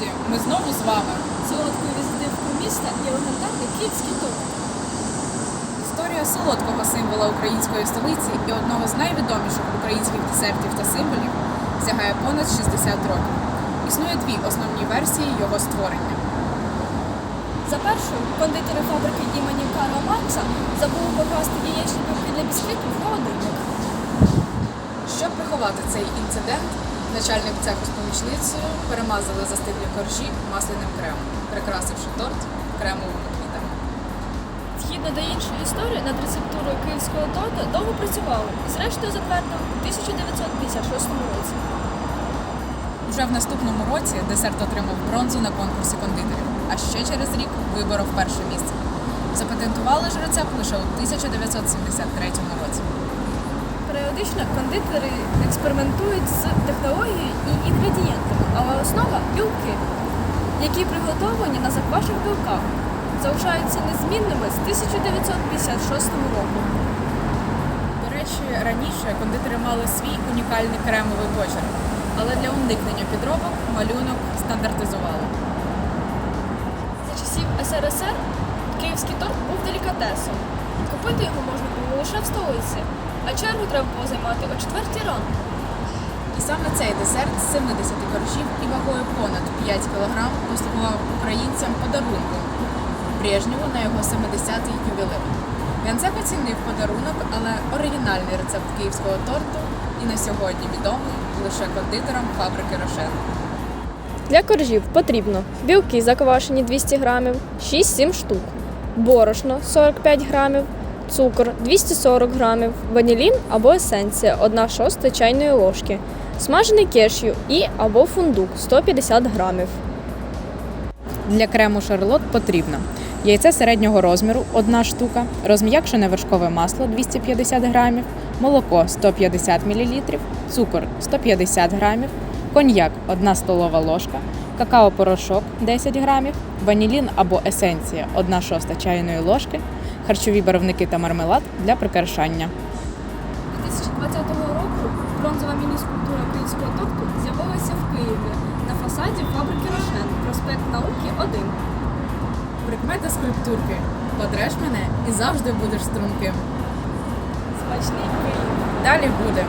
друзі, ми знову з вами. Солодкою візитивкою міста є легендарний київський торт. Історія солодкого символа української столиці і одного з найвідоміших українських десертів та символів сягає понад 60 років. Існує дві основні версії його створення. За першою, кондитери фабрики імені Карла Маркса забули покласти яєчні для бісквітів в холодильник. Щоб приховати цей інцидент, начальник цеху з помічницею перемазали застиглі коржі масляним кремом, прикрасивши торт кремовими квітами. Згідно до іншої історії, над рецептурою київського торта довго працювали і зрештою затвердили у 1956 році. Вже в наступному році десерт отримав бронзу на конкурсі кондитерів, а ще через рік виборов перше місце. Запатентували ж рецепт лише у 1973 році. Періодично кондитери експериментують з технологією і інгредієнтами, але основа білки, які приготовані на заквашених білках, залишаються незмінними з 1956 року. До речі, раніше кондитери мали свій унікальний кремовий почерк, але для уникнення підробок малюнок стандартизували. За часів СРСР київський торт був делікатесом. Купити його можна було лише в столиці, а чергу треба було займати о четвертій ранку. І саме цей десерт з 70 коржів і вагою понад 5 кг послугував українцям подарунком Брежнєву на його 70-й ювілей. Генсек оцінив подарунок, але оригінальний рецепт київського торту і на сьогодні відомий лише кондитерам фабрики Рошен. Для коржів потрібно білки заквашені 200 грамів, 6-7 штук, борошно 45 грамів, цукор 240 грамів, ванілін або есенція 1 шоста чайної ложки, смажений кешю і або фундук 150 грамів. Для крему шарлот потрібно яйце середнього розміру 1 штука, розм'якшене вершкове масло 250 грамів, молоко 150 мл, цукор 150 грамів, коньяк 1 столова ложка, какао-порошок 10 грамів, ванілін або есенція 1 шоста чайної ложки, харчові барвники та мармелад для прикрашання. 2020 року бронзова міні-скульптура київського торту з'явилася в Києві на фасаді фабрики Рошен, проспект Науки 1. Прикмета скульптурки подреш мене і завжди будеш струнким. Смачний Київ. Далі буде